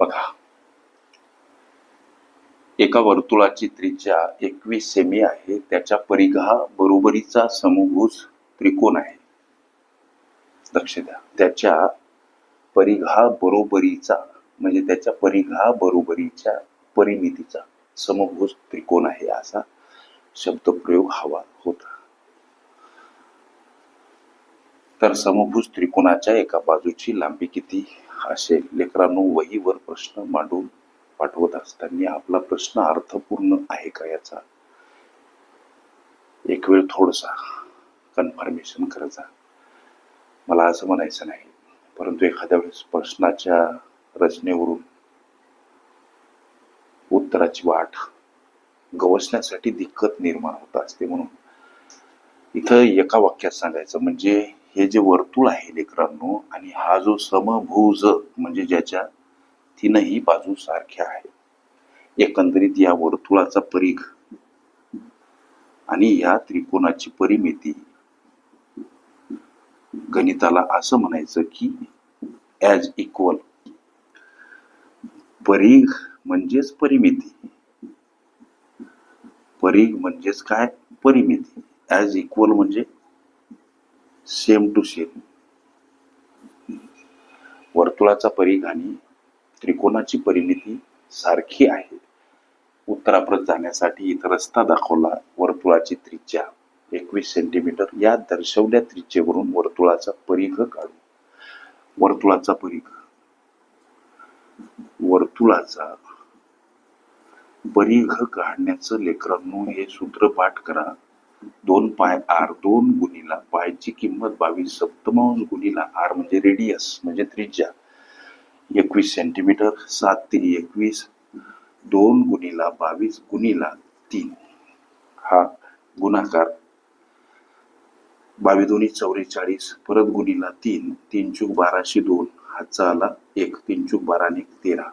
बघा. एका वर्तुळाची त्रिज्या एकवीस सेमी आहे. त्याच्या परिघा बरोबरीचा समभुज त्रिकोण आहे. लक्ष द्या. त्याच्या परिघा बरोबरीचा म्हणजे त्याच्या परिघा बरोबरीच्या परिमितीचा समभुज त्रिकोण आहे असा शब्दप्रयोग हवा होता. तर समभुज त्रिकोणाच्या एका बाजूची लांबी किती? असे लेकरांनो वहीवर प्रश्न मांडून पाठवत असताना आपला प्रश्न अर्थपूर्ण आहे का याचा? एक वेळ थोडसा कन्फर्मेशन करायचा मला असं म्हणायचं नाही परंतु एखाद्या वेळेस प्रश्नाच्या रचनेवरून उत्तराची वाट गवसण्यासाठी दिक्कत निर्माण होत असते म्हणून. इथं एका वाक्यात सांगायचं म्हणजे हे जे वर्तुळ आहे लेकरांनो आणि हा जो समभुज म्हणजे ज्याच्या तीनही बाजू सारख्या आहेत एकंदरीत या वर्तुळाचा परीघ आणि या त्रिकोणाची परिमिती गणिताला असं म्हणायचं की ॲज इक्वल परीघ म्हणजेच परिमिती. परीघ म्हणजेच काय? परिमिती. ॲज इक्वल म्हणजे सेम टू सेम. वर्तुळाचा परिघ आणि त्रिकोणाची परिमिती सारखी आहे. उत्तराप्रत जाण्यासाठी इथं रस्ता दाखवला वर्तुळाची त्रिज्या. एकवीस सेंटीमीटर या दर्शवल्या त्रिज्येवरून वर्तुळाचा परिघ काढू. वर्तुळाचा परिघ. वर्तुळाचा परिघ काढण्याचं लेकरांनो हे सूत्र पाठ करा. दोन पाय आर दोन गुणीला पायची किंमत बावीस सप्तमांश गुणीला आर म्हणजे रेडियस म्हणजे त्रिज्या. एकवीस सेंटीमीटर सात तीन एकवीस दोन गुणीला बावीस गुणीला तीन. हा गुणाकार. बावीस दोन्ही चौवेचाळीस परत गुणीला तीन तीन चूक बाराशे दोन हातचा आला एक तीन चूक बारा आणि एक तेरा.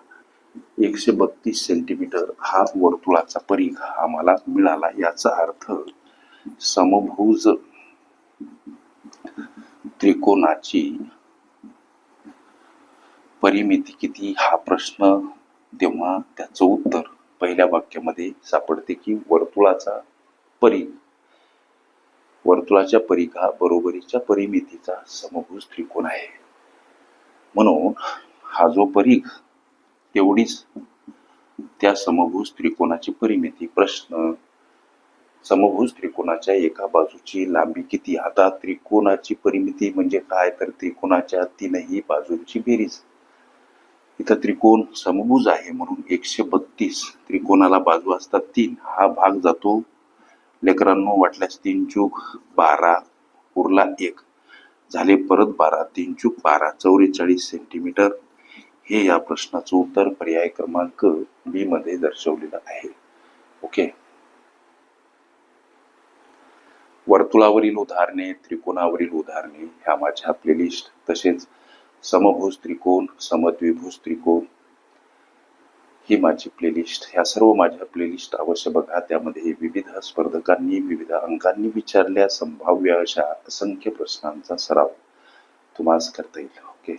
एकशे बत्तीस सेंटीमीटर हा वर्तुळाचा परिघ आम्हाला मिळाला याचा अर्थ समभुज त्रिकोणाची परिमिती किती? हा प्रश्न तेव्हा त्याचं उत्तर पहिल्या वाक्यामध्ये सापडते की वर्तुळाचा परी वर्तुळाच्या परिघा बरोबरीच्या परिमितीचा समभुज त्रिकोण आहे. म्हणून हा जो परिघ तेवढीच त्या समभुज त्रिकोणाची परिमिती. प्रश्न समभुज त्रिकोणाच्या एका बाजूची लांबी किती? आता त्रिकोणाची परिमिती म्हणजे काय? तर त्रिकोणाच्या तीनही बाजूंची बेरीज. इथं त्रिकोण समभुज आहे म्हणून एकशे बत्तीस त्रिकोणाला बाजू असतात तीन. हा भाग जातो. लेकरांनो वाटल्यास तीन चूक बारा उरला एक. झाले परत बारा तीन चूक बारा चौवेचाळीस सेंटीमीटर. हे या प्रश्नाचं उत्तर पर्याय क्रमांक बी मध्ये दर्शवलेलं आहे. ओके? वर्तुळावरील उदाहरणे त्रिकोणावरील उदाहरणे ह्या माझ्या प्लेलिस्ट तसेच समभुज त्रिकोण समद्विभुज त्रिकोण ही माझी प्लेलिस्ट ह्या सर्व माझ्या प्लेलिस्ट अवश्य बघा. त्यामध्ये विविध स्पर्धकांनी विविध अंकांनी विचारल्या संभाव्य अशा असंख्य प्रश्नांचा सराव तुम्हाला करता येईल. ओके